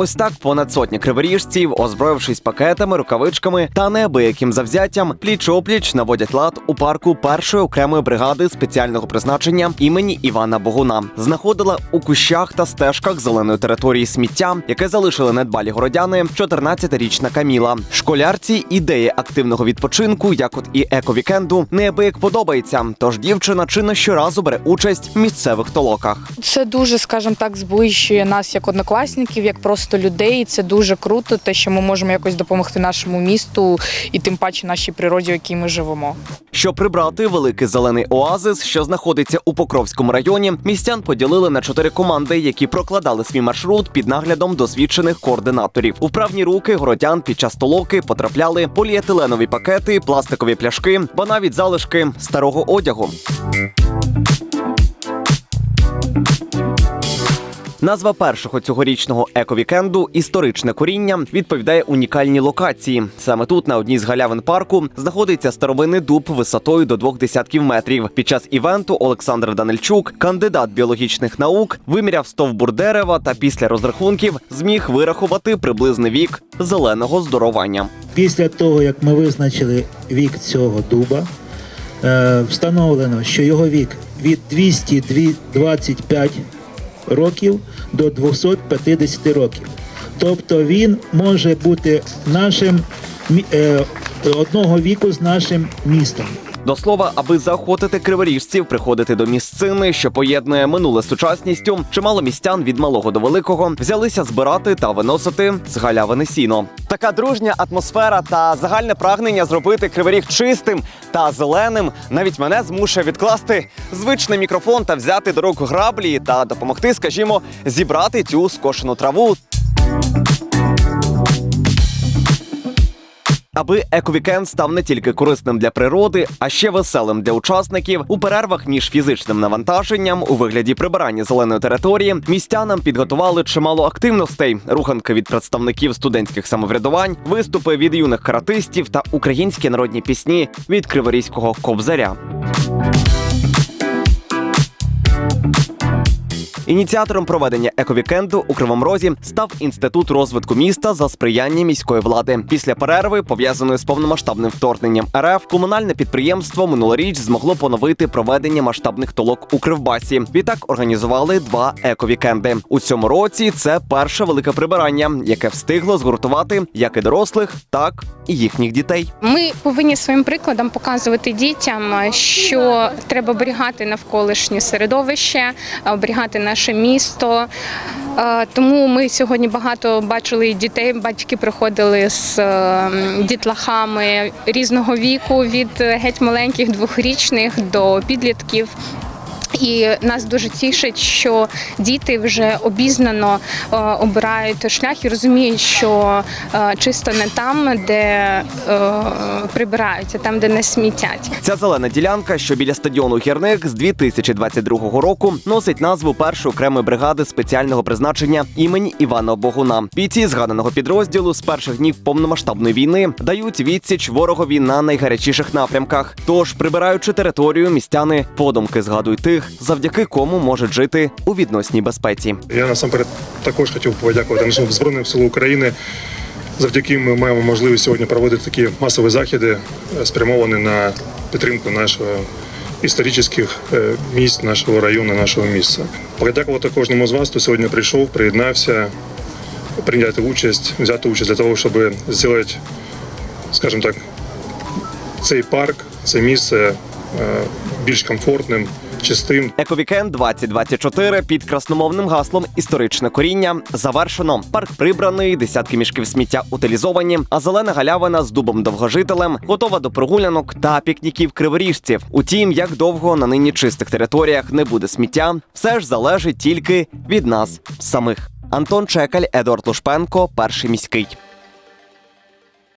Ось так понад сотня криворіжців, озброївшись пакетами, рукавичками та неабияким завзяттям, пліч-опліч наводять лад у парку першої окремої бригади спеціального призначення імені Івана Богуна. Знаходила у кущах та стежках зеленої території сміття, яке залишили недбалі городяни 14-річна Каміла. Школярці ідеї активного відпочинку, як от і ековікенду, неабияк подобається. Тож дівчина чи не щоразу бере участь в місцевих толоках. Це дуже, скажімо так, зближує нас як однокласників, як просто людей. Це дуже круто, те, що ми можемо якось допомогти нашому місту і тим паче нашій природі, в якій ми живемо. Щоб прибрати великий зелений оазис, що знаходиться у Покровському районі, містян поділили на чотири команди, які прокладали свій маршрут під наглядом досвідчених координаторів. У вправні руки городян під час толоки потрапляли поліетиленові пакети, пластикові пляшки, ба навіть залишки старого одягу. Назва першого цьогорічного ековікенду історичне коріння відповідає унікальній локації. Саме тут, на одній з галявин парку, знаходиться старовинний дуб висотою до двох десятків метрів. Під час івенту Олександр Данильчук, кандидат біологічних наук, виміряв стовбур дерева та після розрахунків зміг вирахувати приблизний вік зеленого здоровання. Після того, як ми визначили вік цього дуба, е, встановлено, що його вік від 225 років до 250 років. Тобто він може бути нашим е, одного віку з нашим містом. До слова, аби заохотити криворіжців приходити до місцини, що поєднує минуле сучасністю, чимало містян від малого до великого взялися збирати та виносити з галявини сіно. Така дружня атмосфера та загальне прагнення зробити криворіг чистим та зеленим навіть мене змушує відкласти звичний мікрофон та взяти до рук граблі та допомогти, скажімо, зібрати цю скошену траву. Аби ековікенд став не тільки корисним для природи, а ще веселим для учасників у перервах між фізичним навантаженням у вигляді прибирання зеленої території містянам підготували чимало активностей: руханки від представників студентських самоврядувань, виступи від юних каратистів та українські народні пісні від криворізького кобзаря. Ініціатором проведення ековікенду у Кривому Розі став інститут розвитку міста за сприяння міської влади. Після перерви, пов'язаної з повномасштабним вторгненням РФ, комунальне підприємство минулоріч змогло поновити проведення масштабних толок у Кривбасі. Відтак організували два ековікенди. У цьому році це перше велике прибирання, яке встигло згуртувати як і дорослих, так і їхніх дітей. Ми повинні своїм прикладом показувати дітям, що треба оберігати навколишнє середовище, оберігати наше місто. Е, Тому ми сьогодні багато бачили дітей. Батьки приходили з е, дітлахами різного віку, від геть маленьких двохрічних до підлітків. І нас дуже тішить, що діти вже обізнано е, обирають шлях і розуміють, що е, чисто не там, де е, прибираються, там, де не смітять. Ця зелена ділянка, що біля стадіону Гірник з 2022 року носить назву першої окремої бригади спеціального призначення імені Івана Богуна. Бійці згаданого підрозділу з перших днів повномасштабної війни дають відсіч ворогові на найгарячіших напрямках. Тож, прибираючи територію, містяни подумки згадують тих, завдяки кому можуть жити у відносній безпеці. Я насамперед також хотів подякувати нашим Збройним силам України. Завдяки ми маємо можливість сьогодні проводити такі масові заходи, е, спрямовані на підтримку нашого історичних е, місць, нашого району, нашого міста. Подякувати кожному з вас, хто сьогодні прийшов, приєднався, прийняти участь, взяти участь для того, щоб зробити, скажімо так, цей парк, це місце е, більш комфортним, чистим. Ековікенд 2024 під красномовним гаслом історичне коріння завершено. Парк прибраний, десятки мішків сміття утилізовані, а зелена галявина з дубом довгожителем готова до прогулянок та пікніків криворіжців. Утім, як довго на нині чистих територіях не буде сміття, все ж залежить тільки від нас самих. Антон Чекаль, Едуард Лушпенко, перший міський.